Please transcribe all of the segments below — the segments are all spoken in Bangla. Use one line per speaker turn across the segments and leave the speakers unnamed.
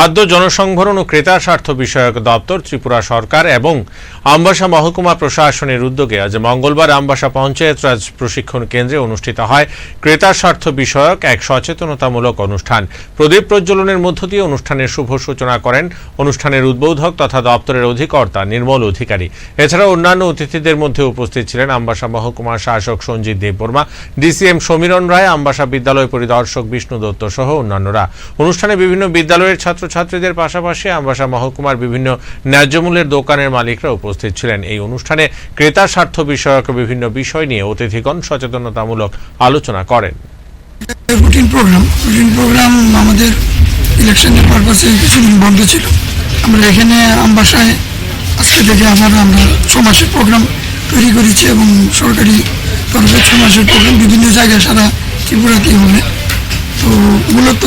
খাদ্য জনসংভরণ ও ক্রেতা স্বার্থ বিষয়ক দপ্তর ত্রিপুরা সরকার এবং আমবাসা মহকুমা প্রশাসনের উদ্যোগে আজ মঙ্গলবার আমবাসা পঞ্চায়েত রাজ প্রশিক্ষণ কেন্দ্রে অনুষ্ঠিত হয় ক্রেতা স্বার্থ বিষয়ক এক সচেতনতামূলক অনুষ্ঠান। প্রদীপ প্রজ্বলনের মধ্য দিয়ে অনুষ্ঠানের শুভ সূচনা করেন অনুষ্ঠানের উদ্বোধক তথা দপ্তরের অধিকর্তা নির্মল অধিকারী। এছাড়া অন্যান্য অতিথিদের মধ্যে উপস্থিত ছিলেন আমবাসা মহকুমার শাসক সঞ্জিত দেববর্মা, ডিসিএম সমীরণ রায়, আমবাসা বিদ্যালয় পরিদর্শক বিষ্ণু দত্ত সহ অন্যান্যরা। অনুষ্ঠানে বিভিন্ন বিদ্যালয়ের ছাত্রছাত্রীদের পাশাপাশি আমবাসা মহকুমার বিভিন্ন ন্যায্যমূল্যের দোকানের মালিকরা উপস্থিত ছিলেন। এই অনুষ্ঠানে ক্রেতা স্বার্থ বিষয়ক বিভিন্ন বিষয় নিয়ে অতিথিগণ সচেতনতামূলক আলোচনা করেন।
প্রোগ্রাম প্রোগ্রাম আমাদের কিছুদিন বন্ধ ছিল। আমরা এখানে আজকে থেকে আমরা ছ মাসের প্রোগ্রাম তৈরি করেছি এবং সরকারি তরফে প্রোগ্রাম বিভিন্ন জায়গায় সারা ত্রিপুরাতেই হবে। তো মূলত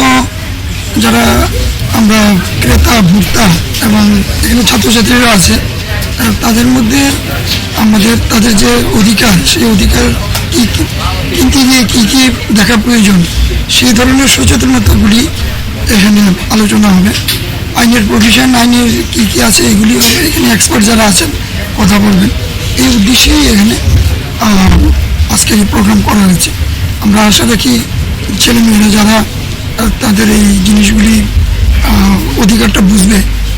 যারা আমরা ক্রেতা, ভোক্তা এবং এখানে ছাত্রছাত্রীরা আছে তাদের মধ্যে আমাদের, তাদের যে অধিকার, সেই অধিকার কী, কি- কিনতে গিয়ে কী কী দেখা প্রয়োজন, সেই ধরনের সচেতনতাগুলি এখানে আলোচনা হবে। আইনের প্রভিশন, আইনের কী কী আছে, এগুলি এখানে এক্সপার্ট যারা আছেন, কথা বলবেন। এই উদ্দেশ্যেই এখানে আজকের এই প্রোগ্রাম করা হয়েছে। আমরা আশা রাখি ছেলেমেয়েরা যারা, তাদের এই জিনিসগুলি